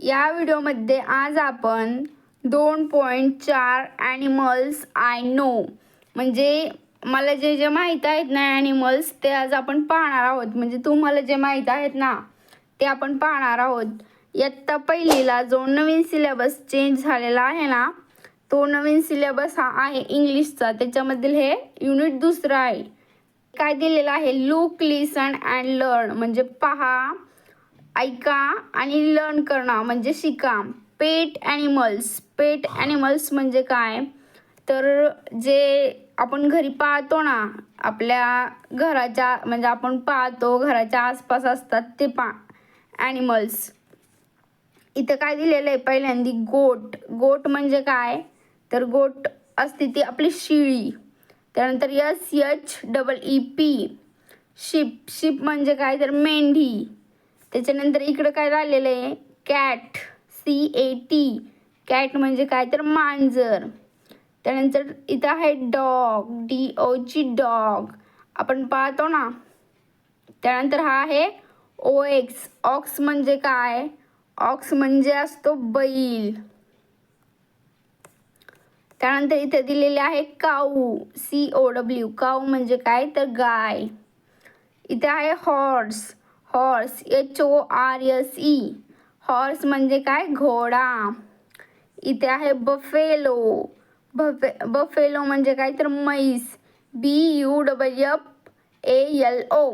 या व्हिडिओमध्ये आज आपण दोन पॉईंट चार ॲनिमल्स आय नो म्हणजे मला जे जे माहीत आहेत ना ॲनिमल्स ते आज आपण पाहणार आहोत. म्हणजे तुम्हाला जे माहीत आहेत ना ते आपण पाहणार आहोत. इयत्ता पहिलीला जो नवीन सिलेबस चेंज झालेला आहे ना तो नवीन सिलेबस हा आहे इंग्लिशचा. त्याच्यामधील हे युनिट दुसरं आहे. काय दिलेलं आहे? लुक लिसन अँड लर्न म्हणजे पहा. ऐका आणि लर्न करणं म्हणजे शिका. पेट ॲनिमल्स पेट ॲनिमल्स म्हणजे काय? तर जे आपण घरी पाहतो ना आपल्या घराच्या म्हणजे आपण पाहतो घराच्या आसपास असतात ते पा ॲनिमल्स इथं काय दिलेलं आहे पहिल्यांदी गोट गोट म्हणजे काय? तर गोट असते ती आपली शिळी. त्यानंतर S H double E P ship ship म्हणजे काय? तर मेंढी. त्याच्यानंतर इकडं काय झालेलं आहे? Cat C A T cat म्हणजे काय? तर मांजर. त्यानंतर इथं आहे डॉग डी ओ डॉग आपण पाहतो ना? त्यानंतर हा आहे ओ एक्स ऑक्स म्हणजे काय? ऑक्स म्हणजे असतो बैल. त्यानंतर इथे दिलेले आहे काऊ. सी ओ डब्ल्यू काऊ म्हणजे काय? तर गाय. इथे आहे horse horse H O R S E. Horse म्हणजे काय? घोडा. इथे आहे बफेलो. बफे बफेलो म्हणजे काय तर म्हैस. B U double F A L O.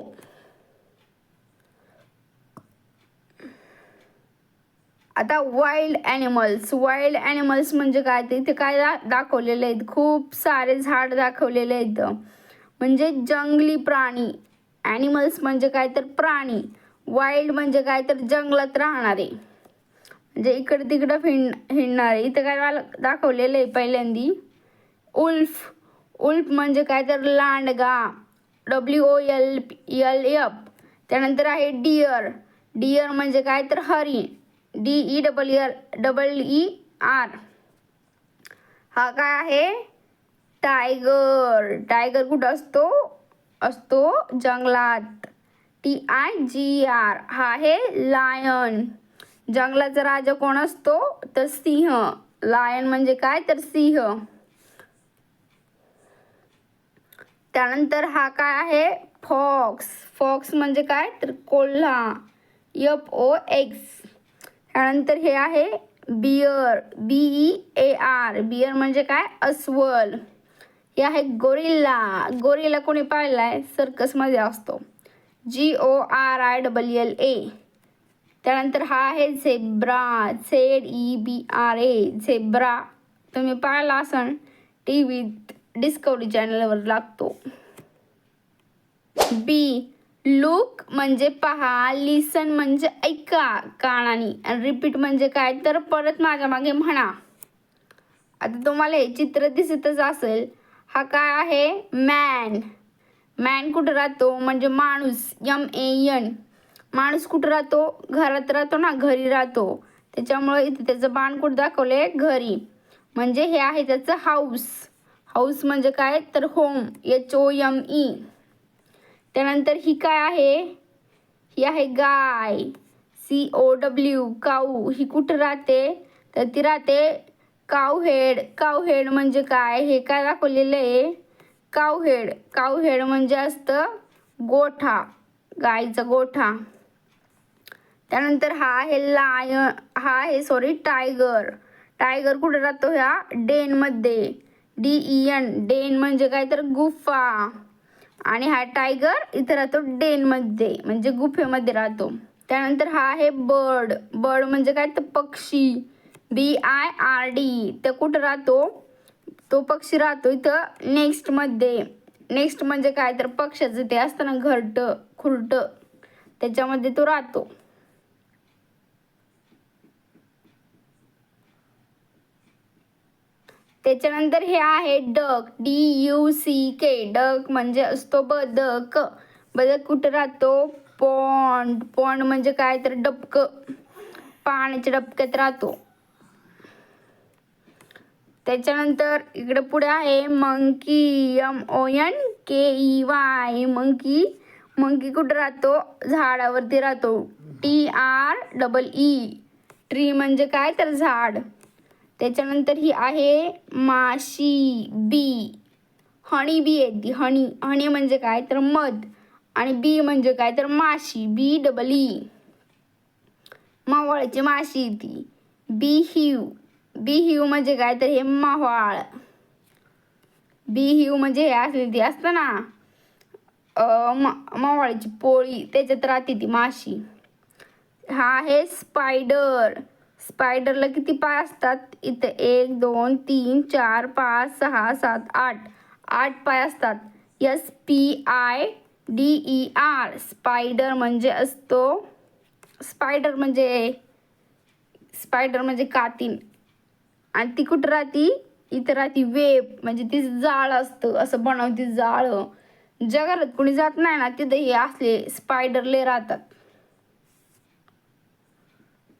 आता वाईल्ड ॲनिमल्स वाईल्ड ॲनिमल्स म्हणजे काय? ते इथे काय दाखवलेले आहेत? खूप सारे झाड दाखवलेले आहेत. म्हणजे जंगली प्राणी. ॲनिमल्स म्हणजे काय तर प्राणी. वाईल्ड म्हणजे काय तर जंगलात राहणारे. म्हणजे इकडं तिकडं हिंड हिंडणारे. इथं काय मला दाखवलेलं आहे पहिल्यांदी. उल्फ उल्फ म्हणजे काय तर लांडगा. W O L L F त्यानंतर आहे डिअर डिअर म्हणजे काय तर Hari. D E double L double E R हा काय आहे? टायगर टायगर कुठं असतो? असतो जंगलात. टी आय जी आर हा आहे लायन जंगलाचा राजा कोण असतो? तर सिंह. लायन म्हणजे काय? तर सिंह. त्यानंतर हा काय आहे? फॉक्स फॉक्स म्हणजे काय? तर कोल्हा. यप ओ एक्स त्यानंतर हे आहे bear B E A R bear म्हणजे काय? अस्वल. हे आहे गोरिल्ला. गोरिल्ला कोणी पाहिलाय सर्कसमध्ये असतो. G O R I double L A त्यानंतर हा आहे zebra Z E B R A zebra तुम्ही पाळला असन? टी व्हीत डिस्कवरी चॅनलवर लागतो. बी लुक म्हणजे पहा. लिसन म्हणजे ऐका. कानाने. आणि रिपीट म्हणजे काय? तर परत माझ्या मागे म्हणा. आता तुम्हाला हे चित्र दिसतच असेल. हा काय आहे? मॅन मॅन कुठं राहतो? म्हणजे माणूस. यम ए एन माणूस कुठं राहतो? घरात राहतो ना घरी राहतो. त्याच्यामुळे इथे त्याचं बाण कुठं दाखवले घरी. म्हणजे हे आहे त्याचं हाऊस हाऊस म्हणजे काय? तर home H O M E त्यानंतर ही काय आहे? ही आहे गाय. सी ओ डब्ल्यू काऊ. ही कुठं राहते? तर ती राहते कावहेड कावहेड म्हणजे काय? हे काय दाखवलेलं आहे? कावहेड काऊहेड म्हणजे असतं गोठा गाईचा गोठा. त्यानंतर हा आहे लायन हा आहे सॉरी टायगर टायगर कुठे राहतो? ह्या डेनमध्ये डी ई एन डेन म्हणजे काय? तर गुफा. आणि हा टायगर इथं राहतो डेनमध्ये म्हणजे गुफेमध्ये राहतो. त्यानंतर हा आहे बर्ड बर्ड म्हणजे काय? तर पक्षी. बी आय आर डी तर कुठं राहतो? तो पक्षी राहतो इथं नेक्स्टमध्ये नेक्स्ट म्हणजे काय? तर पक्षाचं ते असतं ना घरटं खुरटं. त्याच्यामध्ये तो राहतो. त्याच्यानंतर हे आहे duck. D U C K duck म्हणजे असतो बदक. बदक कुठं राहतो? पॉन्ड पॉन्ड म्हणजे काय? तर डबकं. पाण्याच्या डबक्यात राहतो. त्याच्यानंतर इकडं पुढे आहे monkey M O N K E Y monkey monkey कुठं राहतो? झाडावरती राहतो. T R double E tree म्हणजे काय? तर झाड. त्याच्यानंतर ही आहे माशी बी. हणी बी आहे ती. हणी हणी म्हणजे काय? तर मध. आणि बी म्हणजे काय? तर माशी. बी डबल ई मावळची माशी ती. बी हिव बी हिव म्हणजे काय तर हे मावळ. बी हिव म्हणजे हे असली ती असतं ना मावाळीची पोळी त्याच्यात राहते ती माशी. हा आहे स्पायडर. स्पायडरला किती पाय असतात? इथं एक दोन तीन चार पाच सहा सात आठ. आठ पाय असतात. S P I D E R. Spider म्हणजे असतो स्पायडर म्हणजे स्पायडर म्हणजे कातीन. आणि ती कुठं राहती? इथं राहती वेब. म्हणजे ती जाळ असतं. असं बनवती जाळं. जगात कुणी जात नाही ना तिथं हे असले स्पायडरले राहतात.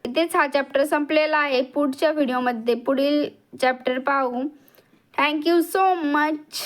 इथेच हा चॅप्टर संपलेला आहे. पुढच्या व्हिडिओमध्ये पुढील चॅप्टर पाहू. Thank you so much